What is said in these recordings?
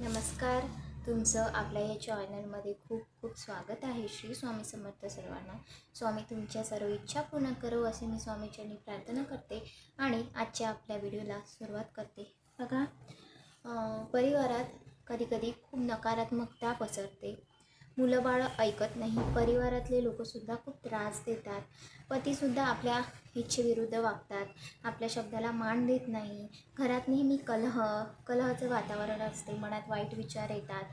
नमस्कार. तुमचं आपल्या या चॅनलमध्ये खूप खूप स्वागत आहे श्री स्वामी समर्थ सर्वांना. स्वामी तुमच्या सर्व इच्छा पूर्ण करो असे मी स्वामीच्यांनी प्रार्थना करते आणि आजच्या आपल्या व्हिडिओला सुरुवात करते. बघा परिवारात कधीकधी खूप नकारात्मकता पसरते. मुलं बाळं ऐकत नाही. परिवारातले लोकंसुद्धा खूप त्रास देतात. पतीसुद्धा आपल्या इच्छेविरुद्ध वागतात. आपल्या शब्दाला मान देत नाही. घरात नेहमी कलह कलहाचं वातावरण असते. मनात वाईट विचार येतात.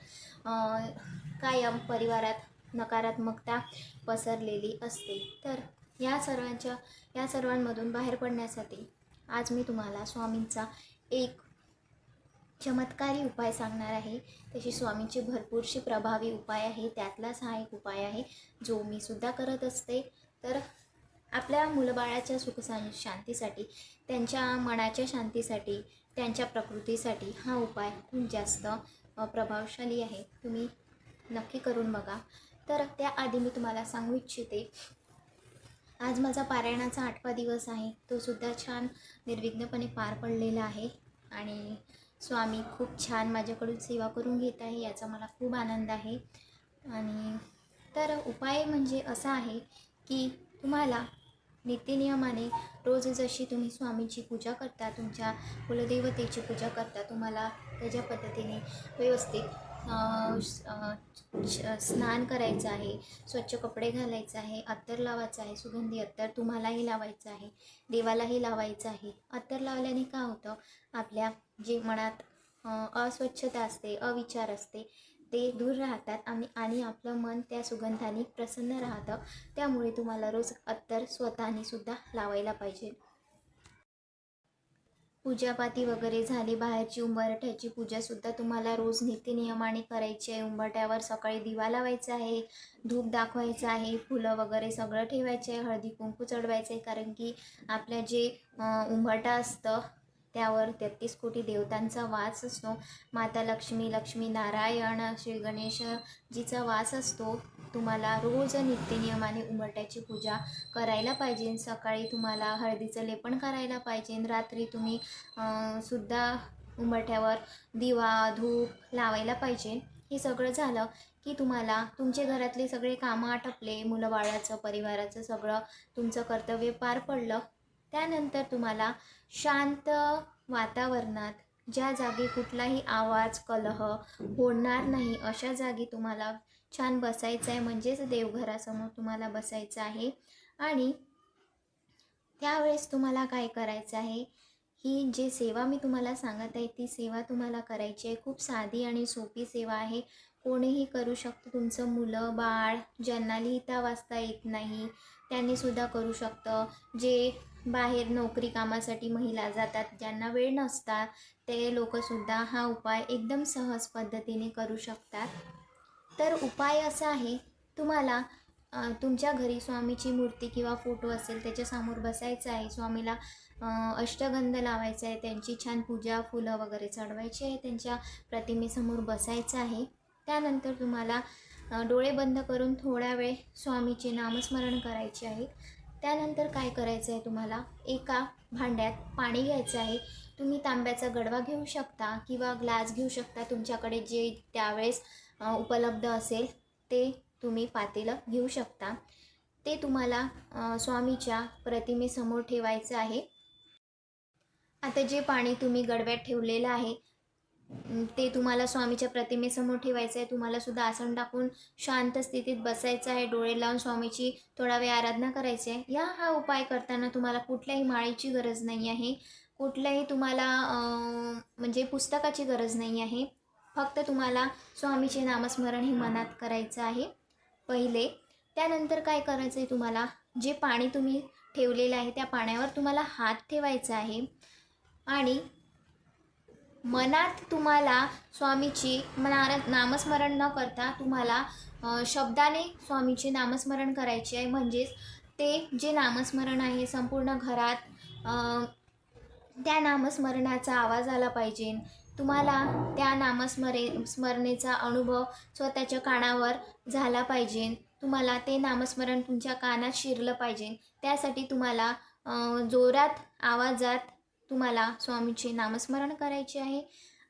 कायम परिवारात नकारात्मकता पसरलेली असते. तर या सर्वांच्या या सर्वांमधून बाहेर पडण्यासाठी आज मी तुम्हाला स्वामींचा एक चमत्कारी उपाय सांगणार आहे. तशी स्वामींची भरपूरशी प्रभावी उपाय आहे. त्यातलाच हा एक उपाय आहे. जो मी सुद्धा करत असते. तर आपल्या मुलबाळाच्या सुख शांतीसाठी त्यांच्या मनाच्या शांतीसाठी त्यांच्या प्रकृतीसाठी हा उपाय खूप जास्त प्रभावशाली आहे. तुम्ही नक्की करून बघा. तर त्याआधी मी तुम्हाला सांगू इच्छिते. आज माझा पारायणाचा आठवा दिवस आहे. तो सुद्धा छान निर्विघ्नपणे पार पडलेला आहे. आणि स्वामी खूप छान माझ्याकडून सेवा करून घेत आहे याचा मला खूप आनंद आहे. आणि तर उपाय म्हणजे असा आहे की तुम्हाला नित्यनियमाने रोज जशी तुम्ही स्वामीची पूजा करता तुमच्या कुलदेवतेची पूजा करता तुम्हाला त्याच्या पद्धतीने व्यवस्थित स्नान करायचं आहे स्वच्छ कपडे घालायचं आहे अत्तर लावायचं आहे सुगंधी अत्तर तुम्हालाही लावायचं आहे देवालाही लावायचं आहे. अत्तर लावल्याने काय होतं? आपल्या जे मनात अस्वच्छता असते अविचार असते. ते दूर राहतात आणि आणि आपलं मन त्या सुगंधाने प्रसन्न राहतं. त्यामुळे तुम्हाला रोज अत्तर स्वतःने सुद्धा लावायला पाहिजे. पूजापाती वगैरे झाली बाहेरची उंबरठ्याची पूजासुद्धा तुम्हाला रोज नित्यनियमाने करायची आहे. उंबरठ्यावर सकाळी दिवा लावायचा आहे धूप दाखवायचं आहे फुलं वगैरे सगळं ठेवायचं आहे हळदी कुंकू चढवायचं आहे. कारण की आपल्या जे उंबरठा असतं त्यावर तेहतीस कोटी देवतांचा वास असतो. माता लक्ष्मी लक्ष्मी नारायण श्री गणेश जीचा वास असतो. तुम्हाला रोज नित्यनियमाने उंबरट्याची पूजा करायला पाहिजे. सकाळी तुम्हाला हळदीचं लेपन करायला पाहिजे. रात्री तुम्ही सुद्धा उंबरठ्यावर दिवा धूप लावायला पाहिजे. हे सगळं झालं की तुम्हाला तुमचे घरातले सगळे कामं आटपले. मुलं बाळाचं परिवाराचं सगळं तुमचं कर्तव्य पार पडलं. त्यानंतर तुम्हाला शांत वातावरणात ज्या जागी कुठलाही आवाज कलह होणार नाही अशा जागी तुम्हाला छान बसायचं आहे. म्हणजेच देवघरासमोर तुम्हाला बसायचं आहे. आणि त्यावेळेस तुम्हाला काय करायचं आहे? ही जी सेवा मी तुम्हाला सांगत आहे ती सेवा तुम्हाला करायची आहे. खूप साधी आणि सोपी सेवा आहे. कोणीही करू शकतं. तुमचं मुलं बाळ ज्यांना लिहिता वाचता येत नाही त्यांनीसुद्धा करू शकतं. जे बाहेर नोकरी कामासाठी महिला जातात ज्यांना वेळ नसतात ते लोकंसुद्धा हा उपाय एकदम सहज पद्धतीने करू शकतात. तर उपाय असा आहे तुम्हाला तुमच्या घरी स्वामीची मूर्ती किंवा फोटो असेल त्याच्यासमोर बसायचं आहे स्वामीला अष्टगंध लावायचा आहे त्यांची छान पूजा फुलं वगैरे चढवायची आहे त्यांच्या प्रतिमेसमोर बसायचं आहे. त्यानंतर तुम्हाला डोळे बंद करून थोडा वेळ स्वामीचे नामस्मरण करायचे आहे. त्यानंतर काय करायचं आहे तुम्हाला एका भांड्यात पाणी घ्यायचं आहे. तुम्ही तांब्याचा गडवा घेऊ शकता किंवा ग्लास घेऊ शकता तुमच्याकडे जे त्यावेळेस उपलब्ध असेल ते तुम्ही पातेलं घेऊ शकता. ते तुम्हाला स्वामीच्या प्रतिमेसमोर ठेवायचं आहे. आता जे पाणी तुम्ही गडव्यात ठेवलेलं आहे ते तुम्हाला स्वामीच्या प्रतिमेसमोर ठेवायचं आहे. तुम्हाला सुद्धा आसन टाकून शांत स्थितीत बसायचं आहे. डोळे लावून स्वामीची थोडा वेळ आराधना करायची आहे. या हा उपाय करताना तुम्हाला कुठल्याही माळीची गरज नाही आहे. कुठल्याही तुम्हाला म्हणजे पुस्तकाची गरज नाही आहे. फक्त तुम्हाला स्वामीचे नामस्मरण हे मनात करायचं आहे. पहिले त्यानंतर काय करायचं आहे तुम्हाला? जे पाणी तुम्ही ठेवलेलं आहे त्या पाण्यावर तुम्हाला हात ठेवायचा आहे. आणि मनात तुम्हाला स्वामीची नार नामस्मरण न करता तुम्हाला शब्दाने स्वामीचे नामस्मरण करायचे आहे. म्हणजेच ते जे नामस्मरण आहे संपूर्ण घरात त्या नामस्मरणाचा आवाज आला पाहिजे. तुम्हाला त्या नामस्मरे स्मरणेचा अनुभव स्वतःच्या कानावर झाला पाहिजे. तुम्हाला ते नामस्मरण तुमच्या कानात शिरलं पाहिजे. त्यासाठी तुम्हाला जोरात आवाजात तुम्हाला स्वामीचे नामस्मरण करायचे आहे.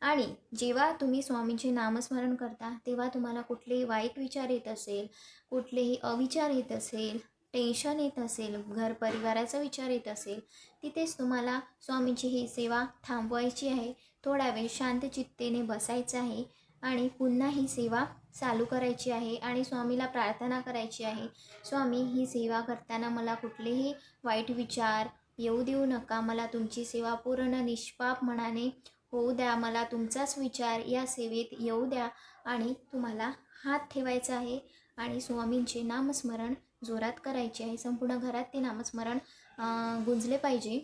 आणि जेव्हा तुम्ही स्वामींचे नामस्मरण करता तेव्हा तुम्हाला कुठलेही वाईट विचार येत असेल कुठलेही अविचार येत असेल टेन्शन येत असेल घर परिवाराचा विचार येत असेल तिथेच तुम्हाला स्वामींची ही सेवा थांबवायची आहे. थोडा वेळ शांत चित्तेने बसायचं आहे आणि पुन्हा ही सेवा चालू करायची आहे आणि स्वामीला प्रार्थना करायची आहे. स्वामी ही सेवा करताना मला कुठलेही वाईट विचार येऊ देऊ नका. मला तुमची सेवा पूर्ण निष्पाप मनाने होऊ द्या. मला तुमचाच विचार या सेवेत येऊ द्या आणि तुम्हाला हात ठेवायचा आहे आणि स्वामींचे नामस्मरण जोरात करायचे आहे. संपूर्ण घरात ते नामस्मरण गुंजले पाहिजे.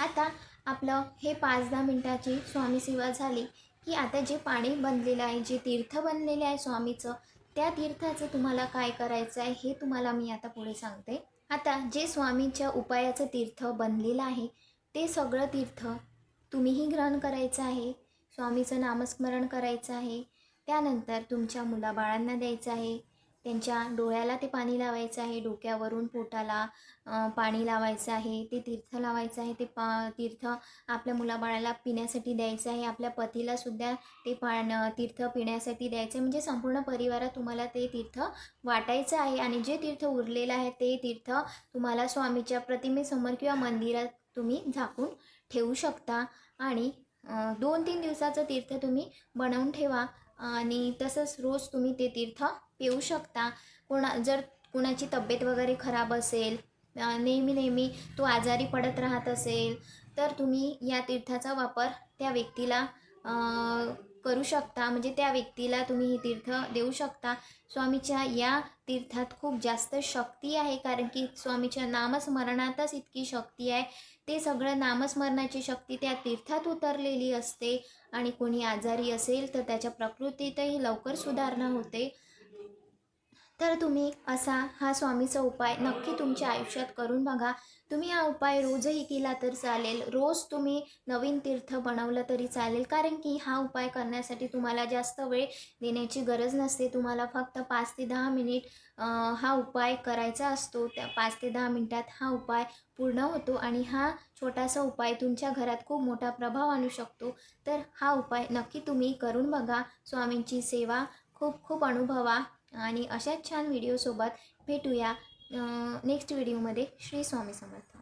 आता आपलं हे पाच दहा मिनटाची स्वामी सेवा झाली की आता जे पाणी बनलेलं आहे जे तीर्थ बनलेले आहे स्वामीचं त्या तीर्थाचं तुम्हाला काय करायचं आहे हे तुम्हाला मी आता पुढे सांगते. आता जे स्वामीच्या उपायाचं तीर्थ बनलेलं आहे ते सगळं तीर्थ तुम्हीही ग्रहण करायचं आहे स्वामीचं नामस्मरण करायचं आहे त्यानंतर तुमच्या मुलाबाळांना द्यायचं आहे त्यांच्या डोळ्याला ते पाणी लावायचं आहे डोक्यावरून पोटाला पाणी लावायचं आहे ते तीर्थ लावायचं आहे ते पा तीर्थ आपल्या मुलाबाळाला पिण्यासाठी द्यायचं आहे आपल्या पतीला सुद्धा ते पाण तीर्थ पिण्यासाठी द्यायचं आहे. म्हणजे संपूर्ण परिवारात तुम्हाला ते तीर्थ वाटायचं आहे आणि जे तीर्थ उरलेलं आहे ते तीर्थ तुम्हाला स्वामीच्या प्रतिमेसमोर किंवा मंदिरात तुम्ही झाकून ठेवू शकता आणि दोन तीन दिवसाचं तीर्थ तुम्ही बनवून ठेवा आणि तसंच रोज तुम्ही ते तीर्थ पिऊ शकता. कोणा जर कुणाची तब्येत वगैरे खराब असेल नेहमी नेहमी तो आजारी पडत राहत असेल तर तुम्ही या तीर्थाचा वापर त्या व्यक्तीला करू शकता. म्हणजे त्या व्यक्तीला तुम्ही हे तीर्थ देऊ शकता. स्वामीच्या या तीर्थात खूप जास्त शक्ती आहे कारण की स्वामीच्या नामस्मरणातच इतकी शक्ती आहे. ते सगळं नामस्मरणाची शक्ती त्या तीर्थात उतरलेली असते. आणि कोणी आजारी असेल तर त्याच्या प्रकृतीतही लवकर सुधारणा होते. तर तुम्ही असा हा स्वामीचा उपाय नक्की तुमच्या आयुष्यात करून बघा. तुम्ही हा उपाय रोजही केला तर चालेल. रोज तुम्ही नवीन तीर्थ बनवलं तरी चालेल. कारण की हा उपाय करण्यासाठी तुम्हाला जास्त वेळ देण्याची गरज नसते. तुम्हाला फक्त पाच ते दहा मिनिट हा उपाय करायचा असतो. त्या पाच ते दहा मिनिटात हा उपाय पूर्ण होतो आणि हा छोटासा उपाय तुमच्या घरात खूप मोठा प्रभाव आणू शकतो. तर हा उपाय नक्की तुम्ही करून बघा. स्वामींची सेवा खूप खूप अनुभवा. आणि अशाच छान व्हिडिओसोबत भेटूया नेक्स्ट व्हिडिओमध्ये श्री स्वामी समर्थ.